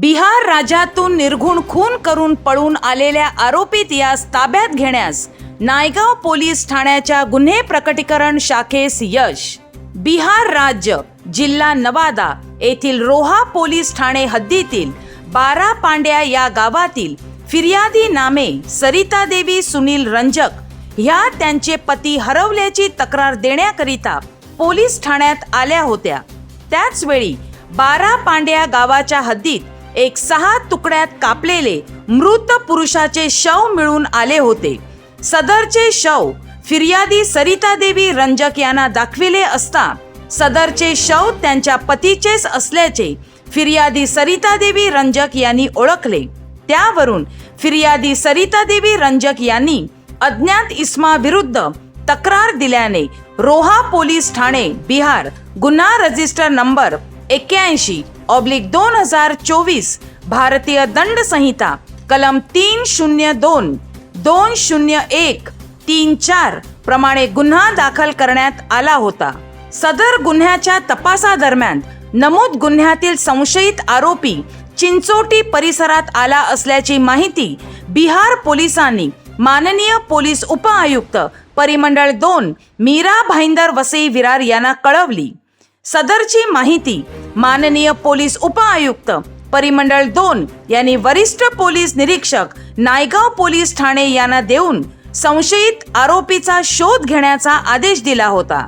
बिहार राज्यातून निर्घुण खून करून पळून आलेल्या आरोपीत यास ताब्यात घेण्यास नायगाव पोलीस ठाण्याच्या गुन्हे प्रकटीकरण शाखेस यश. बिहार राज्य जिल्हा नवादा येथील रोहा पोलीस ठाणे हद्दीतील बारा पांड्या या गावातील फिर्यादी नामे सरिता देवी सुनील रंजक ह्या त्यांचे पती हरवल्याची तक्रार देण्याकरिता पोलीस ठाण्यात आल्या होत्या. त्याचवेळी बारा पांड्या गावाच्या हद्दीत एक सहा तुकड्यात कापलेले मृत पुरुषाचे शव मिळून आले होते. सदरचे शव फिर्यादी सरिता देवी रंजक यांना दाखविले असता सदरचे शव त्यांच्या पतीचेच असल्याचे फिर्यादी सरिता देवी रंजक यांनी ओळखले. त्यावरून फिर्यादी सरिता देवी रंजक यांनी अज्ञात इस्मा विरुद्ध तक्रार दिल्याने रोहा पोलीस ठाणे बिहार गुन्हा रजिस्टर नंबर एक्क्याऐंशी ऑब्लिक दोन हजार चोवीस भारतीय दंड संहिता कलम तीन शून्य दोन दोन शून्य एक तीन चार प्रमाणे गुन्हा दाखल करण्यात आला होता. सदर गुन्ह्याच्या तपासादरम्यान नमूद गुन्ह्यातील संशयित आरोपी चिंचोटी परिसरात आला असल्याची माहिती बिहार पोलिसांनी माननीय पोलीस उपआयुक्त परिमंडळ दोन मीरा भाईंदर वसई विरार यांना कळवली. सदरची माहिती माननीय पोलीस उपआयुक्त परिमंडळ दोन यांनी वरिष्ठ पोलीस निरीक्षक नायगाव पोलीस ठाणे यांना देऊन संशयित आरोपीचा शोध घेण्याचा आदेश दिला होता.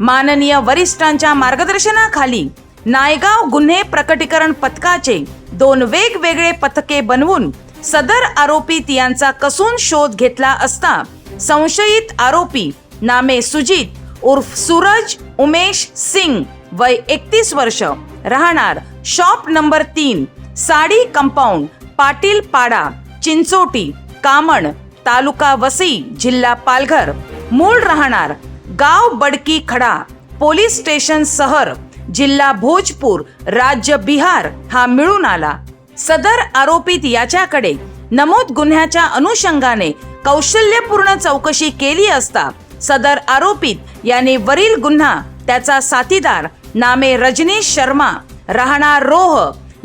माननीय वरिष्ठांच्या मार्गदर्शनाखाली नायगाव गुन्हे प्रकटीकरण पथकाचे दोन वेगवेगळे पथके बनवून सदर आरोपीत यांचा कसून शोध घेतला असता संशयित आरोपी नामे सुजित उर्फ सूरज उमेश सिंग वय एकतीस वर्ष. राहणार शॉप नंबर तीन साडी कंपाऊंड पाटील पाडा चिंचोटी कामण तालुका वसई जिल्हा पालघर. मूळ राहणार गाव बडकी खडा पोलीस स्टेशन सहर जिल्हा भोजपूर राज्य बिहार हा मिळून आला. सदर आरोपीत याच्याकडे नमूद गुन्ह्याच्या अनुषंगाने कौशल्यपूर्ण चौकशी केली असता सदर आरोपीत याने वरील गुन्हा त्याचा साथीदार नामे रजनीश शर्मा राहणार रोह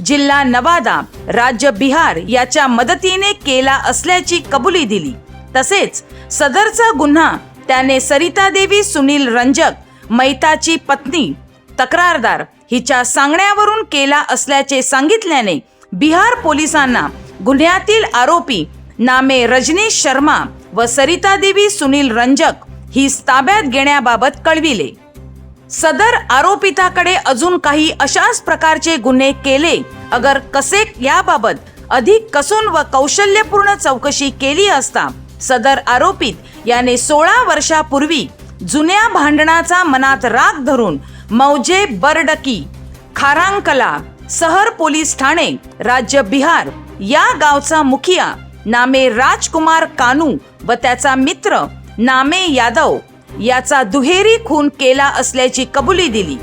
जिल्हा नवादा राज्य बिहार याच्या मदतीने केला असल्याची कबुली दिली. तसेच सदरचा गुन्हा त्याने सरिता देवी सुनील रंजक मैताची पत्नी तक्रारदार हिच्या सांगण्यावरून केला असल्याचे सांगितल्याने बिहार पोलिसांना गुन्ह्यातील आरोपी नामे रजनीश शर्मा व सरिता देवी सुनील रंजक ही ताब्यात घेण्याबाबत कळविले. सदर आरोपिताकडे अजून काही अशाच प्रकारचे गुन्हे केले. अगर कसे याबाबत अधिक कसून व कौशल्यपूर्ण चौकशी केली असता सदर आरोपित याने सोळा वर्षापूर्वी जुन्या भांडणाचा मनात राग धरून मौजे बरडकी खारांकला सहर पोलीस ठाणे राज्य बिहार या गावचा मुखिया नामे राजकुमार कानू व त्याचा मित्र नामे यादव याचा दुहेरी खून केला असल्याची कबुली दिली.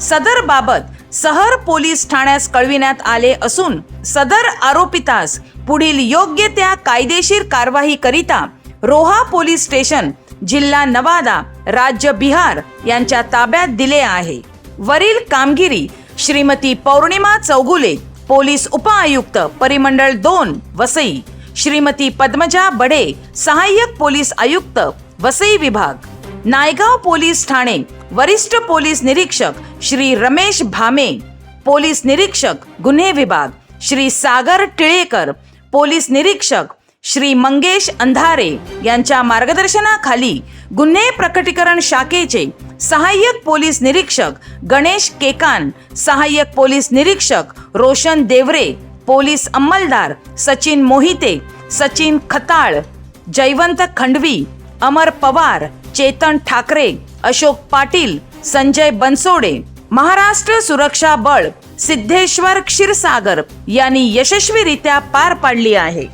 सदर बाबत सहर पोलीस ठाण्यास कळविण्यात आले असून सदर आरोपितास पुढील योग्य त्या कायदेशीर कारवाई करिता रोहा पोलीस स्टेशन जिल्हा नवादा राज्य बिहार यांच्या ताब्यात दिले आहे. वरील कामगिरी श्रीमती पौर्णिमा चौगुले पोलीस उपआयुक्त परिमंडळ दोन वसई. श्रीमती पद्मजा बडे सहाय्यक पोलीस आयुक्त वसई विभाग. नायगाव पोलीस ठाणे वरिष्ठ पोलीस निरीक्षक श्री रमेश भामे. पोलीस निरीक्षक गुन्हे विभाग श्री सागर टिळेकर. पोलीस निरीक्षक श्री मंगेश अंधारे यांच्या मार्गदर्शनाखाली गुन्हे प्रकटीकरण शाखेचे सहाय्यक पोलीस निरीक्षक गणेश केकान सहाय्यक पोलीस निरीक्षक रोशन देवरे पोलीस अंमलदार सचिन मोहिते सचिन खताळ जयवंत खंडवी अमर पवार चेतन ठाकरे अशोक पाटील संजय बनसोडे महाराष्ट्र सुरक्षा बळ सिद्धेश्वर क्षीरसागर यांनी यशस्वीरित्या पार पाडली आहे.